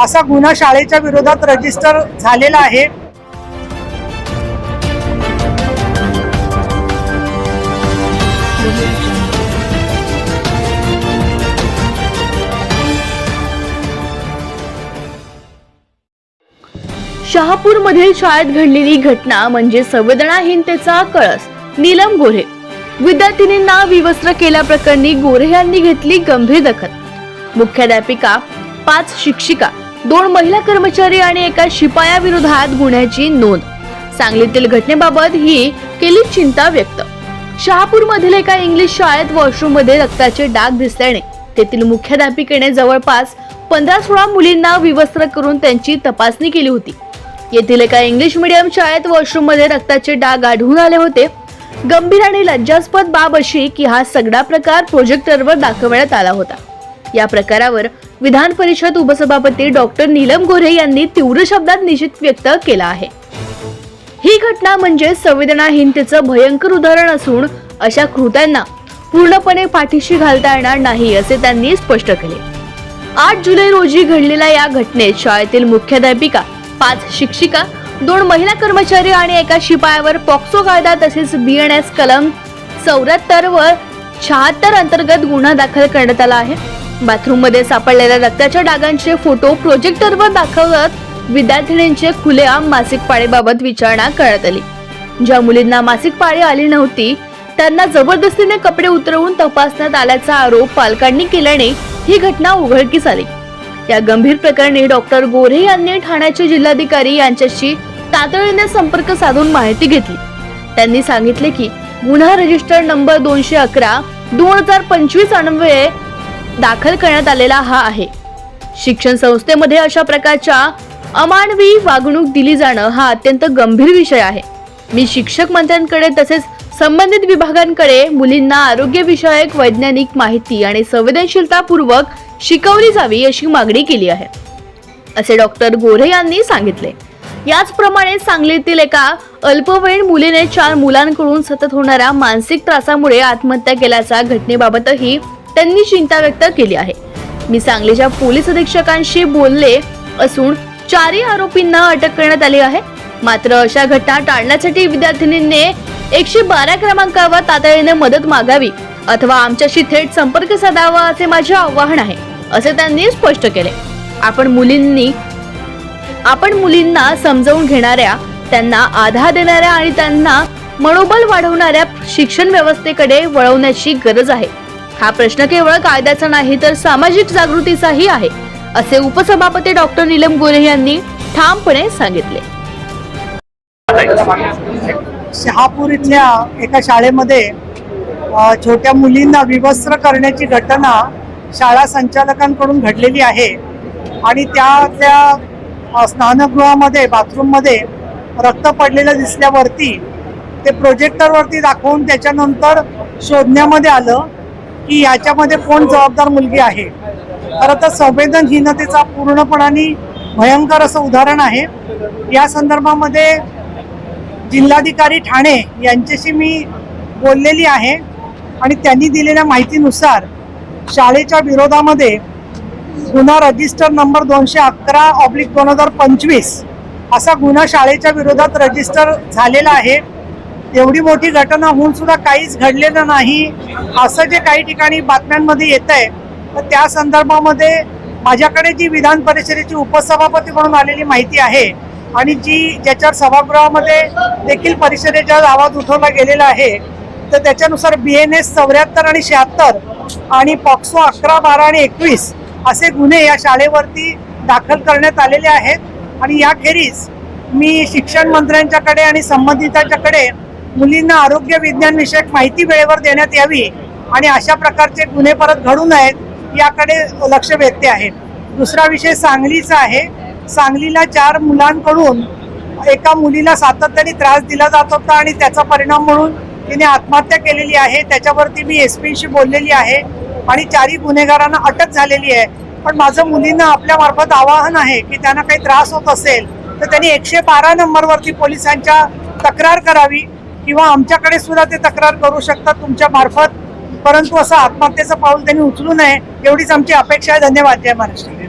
असा गुन्हा शाळेच्या विरोधात रजिस्टर झालेला आहे. शहापूर मधील शाळेत घडलेली घटना म्हणजे संवेदनाहीनतेचा कळस. नीलम गोरे विद्यार्थिनींना विवस्त्र केल्याप्रकरणी गोरे यांनी घेतली गंभीर दखल. मुख्याध्यापिका पाच शिक्षिका दोन महिला कर्मचारी आणि एका शिपायाविरोधात गुन्ह्याची नोंद. सांगलीतील घटनेबाबत ही केली चिंता व्यक्त. शहापूरमधील एका इंग्लिश शाळेत वॉशरूममध्ये रक्ताचे डाग दिसल्याने तेथील मुख्याध्यापिकेने जवळपास पंधरा सोळा मुलींना विवस्त्र करून त्यांची तपासणी केली होती. येथील एका इंग्लिश मीडियम शाळेत वॉशरूममध्ये रक्ताचे डाग आढळून आले होते. गंभीर आणि लज्जास्पद बाब अशी की हा सगळा प्रकार प्रोजेक्टरवर दाखवण्यात आला होता. या प्रकारावर विधान परिषद उपसभापती डॉक्टर नीलम गोऱ्हे यांनी तीव्र शब्दात निषेध व्यक्त केला आहे. ही घटना म्हणजे संवेदनाहीनतेचं भयंकर उदाहरण असून अशा कृत्यांना पूर्णपणे पाठीशी घालता येणार नाही असे त्यांनी स्पष्ट केले. आठ जुलै रोजी घडलेल्या या घटनेत शाळेतील मुख्याध्यापिका पाच शिक्षिका दोन महिला कर्मचारी आणि एका शिपायावर पॉक्सो कायदा तसेच बीएनएस कलम चौऱ्याहत्तर व शहात्तर अंतर्गत गुन्हा दाखल करण्यात आला आहे. बाथरूममध्ये सापडलेल्या रक्ताच्या डागांचे फोटो प्रोजेक्टरवर दाखवत विद्यार्थिनींचे खुलेआम मासिक पाळीबाबत विचारणा करण्यात आली. ज्या मुलींना मासिक पाळी आली नव्हती त्यांना जबरदस्तीने कपडे उतरवून तपासण्यात आल्याचा आरोप पालकांनी केल्याने ही घटना उघडकीस आली. या गंभीर प्रकरणी डॉक्टर गोरे यांनी ठाण्याचे जिल्हाधिकारी यांच्याशी तातडीने संपर्क साधून माहिती घेतली. त्यांनी सांगितले की गुन्हा रजिस्टर नंबर दोनशे अकरा दोन हजार पंचवीस अन्वये दाखल करण्यात आलेला हा आहे. शिक्षण संस्थेमध्ये अशा प्रकारच्या अमानवी वागणूक दिली जाणं हा अत्यंत गंभीर विषय आहे. मी शिक्षक मंत्र्यांकडे तसेच संबंधित विभागांकडे मुलींना आरोग्यविषयक वैज्ञानिक माहिती आणि संवेदनशीलतापूर्वक शिकवली जावी अशी मागणी केली आहे. असे डॉक्टर गोरे यांनी सांगितले. याचप्रमाणे सांगलीतील एका अल्पवयीन मुलीने चार मुलांकडून सतत होणाऱ्या मानसिक त्रासामुळे आत्महत्या केल्याच्या घटनेबाबतही त्यांनी चिंता व्यक्त केली आहे. मी सांगलीच्या पोलीस अधीक्षकांशी बोलले असून चारही आरोपींना अटक करण्यात आली आहे. मात्र अशा घटना टाळण्यासाठी विद्यार्थिनींनी एकशे बारा क्रमांकावर तातडीने मदत मागावी अथवा आमच्याशी थेट संपर्क साधावा असे माझे आवाहन आहे असे त्यांनी स्पष्ट केले. आपण मुलींनी आपण मुलींना समजावून घेणाऱ्या त्यांना आधार देणाऱ्या आणि त्यांना मनोबल वाढवणाऱ्या शिक्षण व्यवस्थेकडे वळवण्याची गरज आहे. हा प्रश्न केवळ कायद्याचा नाही तर सामाजिक जागृतीचाही आहे असे उपसभापती डॉक्टर नीलम गोरे यांनी ठामपणे सांगितले. शहापूर इथल्या एका शाळेमध्ये छोट्या मुलींना विवस्त्र करण्याची घटना शाळा संचालकांकडून घडलेली आहे. आणि त्या त्या स्नानगृहामध्ये बाथरूममध्ये रक्त पडलेलं दिसल्यावरती ते प्रोजेक्टरवरती दाखवून त्याच्यानंतर शोधण्यामध्ये आलं. की याच्यामध्ये कोण जबाबदार मुलगी आहे? खरं तर संवेदनहीनतेचा पूर्णपणाने भयंकर असं उदाहरण आहे. या संदर्भामध्ये जिल्हाधिकारी ठाणे यांच्याशी मी बोललेली आहे आणि त्यांनी दिलेल्या माहितीनुसार शाळेच्या विरोधामध्ये गुन्हा रजिस्टर नंबर दोनशे अकरा ऑब्लिक दोन हजार पंचवीस असा गुन्हा शाळेच्या विरोधात रजिस्टर झालेला आहे. एवढी मोठी घटना होऊन सुद्धा काहीच घडलेलं नाही. असं जे काही ठिकाणी बातम्यांमध्ये येत आहे तर त्या संदर्भामध्ये माझ्याकडे जी विधान परिषदेची उपसभापती म्हणून आलेली माहिती आहे आणि जी ज्याच्यावर सभागृहामध्ये देखील परिषदेच्या आवाज उठवला गेलेला आहे तर त्याच्यानुसार बी एन एस चौऱ्याहत्तर आणि शहात्तर आणि पॉक्सो अकरा बारा आणि एकवीस असे गुन्हे या शाळेवरती दाखल करण्यात आलेले आहेत. आणि याखेरीज मी शिक्षण मंत्र्यांच्याकडे आणि संबंधितांच्याकडे मुलींना आरोग्य विज्ञान विषयक माहिती वेळेवर देण्यात यावी आणि अशा प्रकारचे गुन्हे परत घडू नयेत याकडे लक्ष वेधते आहे. दुसरा विषय सांगलीचा आहे. सांगलीला चार मुलांकडून एका मुलीला सातत्याने त्रास दिला जात होता आणि त्याचा परिणाम म्हणून तिने आत्महत्या केलेली आहे. त्याच्यावरती मी एस पीशी बोललेली आहे आणि चारही गुन्हेगारांना अटक झालेली आहे. पण माझं मुलींना आपल्या मार्फत आवाहन आहे की त्यांना काही त्रास होत असेल तर त्यांनी एकशे बारा नंबरवरती पोलिसांच्या तक्रार करावी. किंवा आमच्याकडे सुद्धा ते तक्रार करू शकतात तुमच्या मार्फत. परंतु असं आत्महत्येचं पाऊल त्यांनी उचलू नये एवढीच आमची अपेक्षा आहे. धन्यवाद. जय महाराष्ट्र.